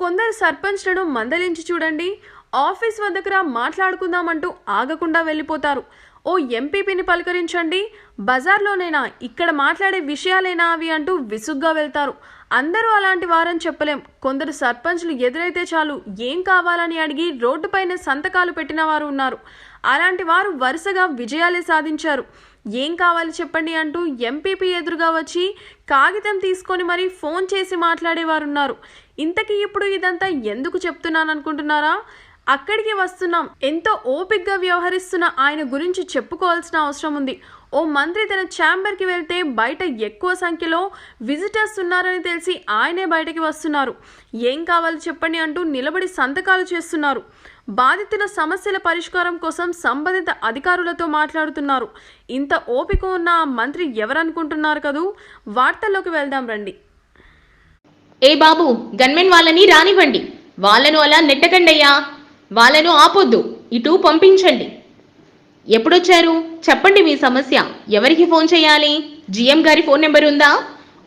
కొందరు సర్పంచ్లను మందలించి చూడండి. ఆఫీస్ వద్దకు రా మాట్లాడుకుందామంటూ ఆగకుండా వెళ్ళిపోతారు. ఓ ఎంపీపీని పలకరించండి. బజార్లోనైనా ఇక్కడ మాట్లాడే విషయాలేనా అవి అంటూ విసుగ్గా వెళ్తారు. అందరూ అలాంటి వారని చెప్పలేం. కొందరు సర్పంచ్లు ఎదురైతే చాలు ఏం కావాలని అడిగి రోడ్డుపైన సంతకాలు పెట్టిన వారు ఉన్నారు. అలాంటి వారు వరుసగా విజయాలే సాధించారు. ఏం కావాలి చెప్పండి అంటూ ఎంపీపీ ఎదురుగా వచ్చి కాగితం తీసుకొని మరీ ఫోన్ చేసి మాట్లాడేవారు ఉన్నారు ఇంతకీ ఇప్పుడు ఇదంతా ఎందుకు చెప్తున్నాను అనుకుంటున్నారా అక్కడికి వస్తున్నాం. ఎంతో ఓపిక్గా వ్యవహరిస్తున్న ఆయన గురించి చెప్పుకోవాల్సిన అవసరం ఉంది. ఓ మంత్రి తన ఛాంబర్కి వెళ్తే బయట ఎక్కువ సంఖ్యలో విజిటర్స్ ఉన్నారని తెలిసి ఆయనే బయటకి వస్తున్నారు. ఏం కావాలి చెప్పండి అంటూ నిలబడి సంతకాలు చేస్తున్నారు. బాధితుల సమస్యల పరిష్కారం కోసం సంబంధిత అధికారులతో మాట్లాడుతున్నారు. ఇంత ఓపిక ఉన్న ఆ మంత్రి ఎవరనుకుంటున్నారు కదూ? వార్తల్లోకి వెళ్దాం రండి. ఏ బాబు గన్మెన్ వాళ్ళని రానివ్వండి. వాళ్ళను అలా నెట్టకండయ్యా. వాళ్ళను ఆపొద్దు. ఇటు పంపించండి. ఎప్పుడొచ్చారు? చెప్పండి మీ సమస్య. ఎవరికి ఫోన్ చేయాలి? జిఎం గారి ఫోన్ నెంబర్ ఉందా?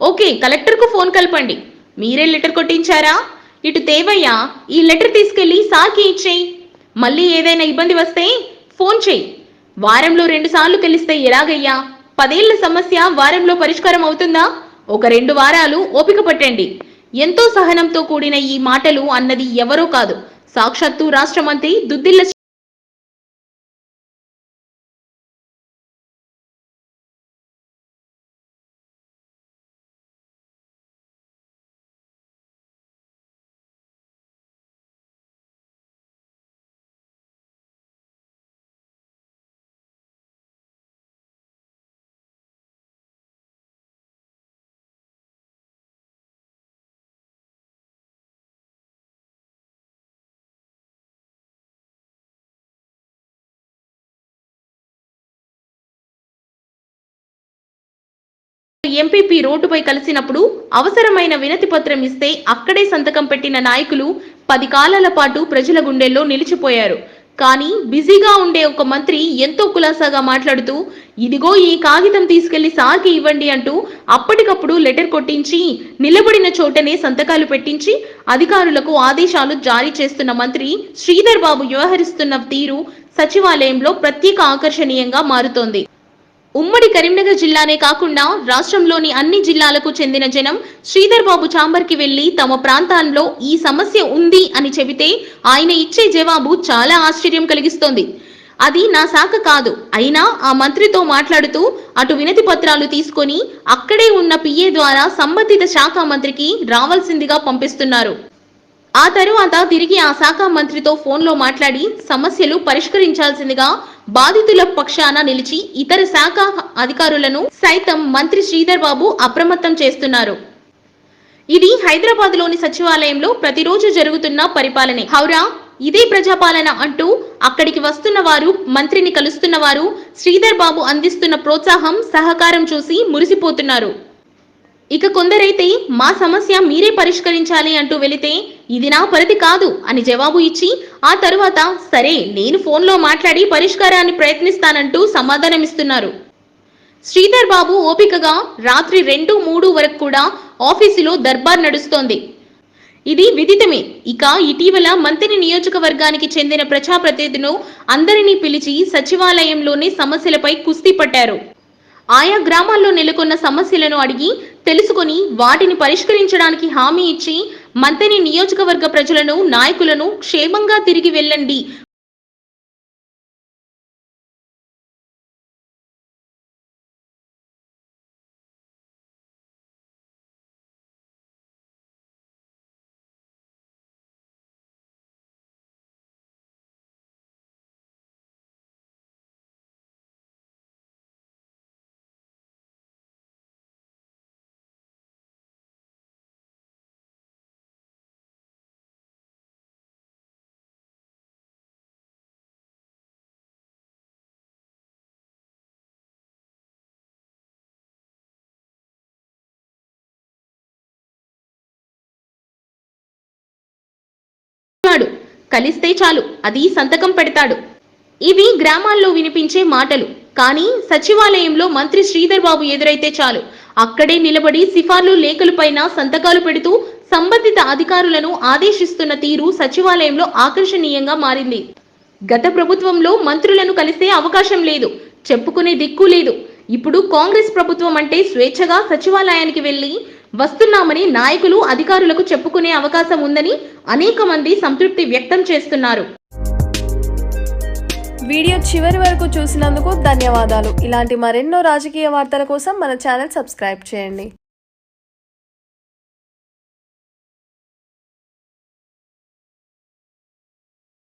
ఓకే కలెక్టర్కు ఫోన్ కలపండి. మీరే లెటర్ కొట్టించారా? ఇటు తేవయ్య ఈ లెటర్ తీసుకెళ్ళి సార్కి ఇచ్చేయి. మళ్ళీ ఏదైనా ఇబ్బంది వస్తే ఫోన్ చేయి. వారంలో రెండు సార్లు తెలిస్తే ఎలాగయ్యా? పదేళ్ళ సమస్య వారంలో పరిష్కారం అవుతుందా? ఒక రెండు వారాలు ఓపిక పట్టండి. ఎంతో సహనంతో కూడిన ఈ మాటలు అన్నది ఎవరో కాదు. సాక్షాత్తు రాష్ట్ర మంత్రి దుద్దిల్ల ఎంపీపీ రోడ్డుపై కలిసినప్పుడు అవసరమైన వినతి పత్రం ఇస్తే అక్కడే సంతకం పెట్టిన నాయకులు పది కాలాల పాటు ప్రజల గుండెల్లో నిలిచిపోయారు. కానీ బిజీగా ఉండే ఒక మంత్రి ఎంతో కులాసాగా మాట్లాడుతూ ఇదిగో ఈ కాగితం తీసుకెళ్ళి సార్కి ఇవ్వండి అంటూ అప్పటికప్పుడు లెటర్ కొట్టించి నిలబడిన చోటనే సంతకాలు పెట్టించి అధికారులకు ఆదేశాలు జారీ చేస్తున్న మంత్రి శ్రీధర్ బాబు వ్యవహరిస్తున్న తీరు సచివాలయంలో ప్రత్యేక ఆకర్షణీయంగా మారుతోంది. ఉమ్మడి కరీంనగర్ జిల్లానే కాకుండా రాష్ట్రంలోని అన్ని జిల్లాలకు చెందిన జనం శ్రీధర్ బాబు చాంబర్కి వెళ్ళి తమ ప్రాంతాల్లో ఈ సమస్య ఉంది అని చెబితే ఆయన ఇచ్చే జవాబు చాలా ఆశ్చర్యం కలిగిస్తోంది. అది నా శాఖ కాదు. అయినా ఆ మంత్రితో మాట్లాడుతూ అటు వినతి పత్రాలు తీసుకొని అక్కడే ఉన్న పిఏ ద్వారా సంబంధిత శాఖ మంత్రికి రావాల్సిందిగా పంపిస్తున్నారు. ఆ తరువాత తిరిగి ఆ శాఖ మంత్రితో ఫోన్లో మాట్లాడి సమస్యలు పరిష్కరించాల్సిందిగా బాధితుల పక్షాన నిలిచి ఇతర శాఖ అధికారులను సైతం మంత్రి శ్రీధర్ బాబు అప్రమత్తం చేస్తున్నారు. ఇది హైదరాబాద్లోని సచివాలయంలో ప్రతిరోజు జరుగుతున్న పరిపాలనే. హౌరా ఇదే ప్రజాపాలన అంటూ అక్కడికి వస్తున్న వారు మంత్రిని కలుస్తున్న వారు శ్రీధర్ బాబు అందిస్తున్న ప్రోత్సాహం సహకారం చూసి మురిసిపోతున్నారు. ఇక కొందరైతే మా సమస్య మీరే పరిష్కరించాలి అంటూ వెళితే ఇది నా పరిధి కాదు అని జవాబు ఇచ్చి ఆ తరువాత సరే నేను ఫోన్లో మాట్లాడి పరిష్కారాన్ని ప్రయత్నిస్తానంటూ సమాధానమిస్తున్నారు. శ్రీధర్ బాబు ఓపికగా రాత్రి రెండు మూడు వరకు కూడా ఆఫీసులో దర్బార్ నడుస్తోంది. ఇది విదితమే. ఇక ఇటీవల మంత్రి నియోజకవర్గానికి చెందిన ప్రజాప్రతినిధులు అందరినీ పిలిచి సచివాలయంలోనే సమస్యలపై కుస్తీ పట్టారు. ఆయా గ్రామాల్లో నెలకొన్న సమస్యలను అడిగి తెలుసుకొని వాటిని పరిష్కరించడానికి హామీ ఇచ్చి మంతని నియోజకవర్గ ప్రజలను నాయకులను క్షేమంగా తిరిగి వెళ్ళండి. కలిస్తే చాలు అది సంతకం పెడతాడు. ఇవి గ్రామాల్లో వినిపించే మాటలు. కానీ సచివాలయంలో మంత్రి శ్రీధర్ బాబు ఎదురైతే చాలు. అక్కడే నిలబడి సిఫార్లు లేఖలపైన సంతకాలు పెడుతూ సంబంధిత అధికారులను ఆదేశిస్తున్న తీరు సచివాలయంలో ఆకర్షణీయంగా మారింది. గత ప్రభుత్వంలో మంత్రులను కలిసే అవకాశం లేదు. చెప్పుకునే దిక్కు లేదు. ఇప్పుడు కాంగ్రెస్ ప్రభుత్వం అంటే స్వేచ్ఛగా సచివాలయానికి వెళ్ళి వస్తున్నామని నాయకులు అధికారులకు చెప్పుకునే అవకాశం ఉందని అనేక మంది సంతృప్తి వ్యక్తం చేస్తున్నారు. వీడియో చివరి వరకు చూసినందుకు ధన్యవాదాలు. ఇలాంటి మరెన్నో రాజకీయ వార్తల కోసం మన ఛానల్ సబ్స్క్రైబ్ చేయండి.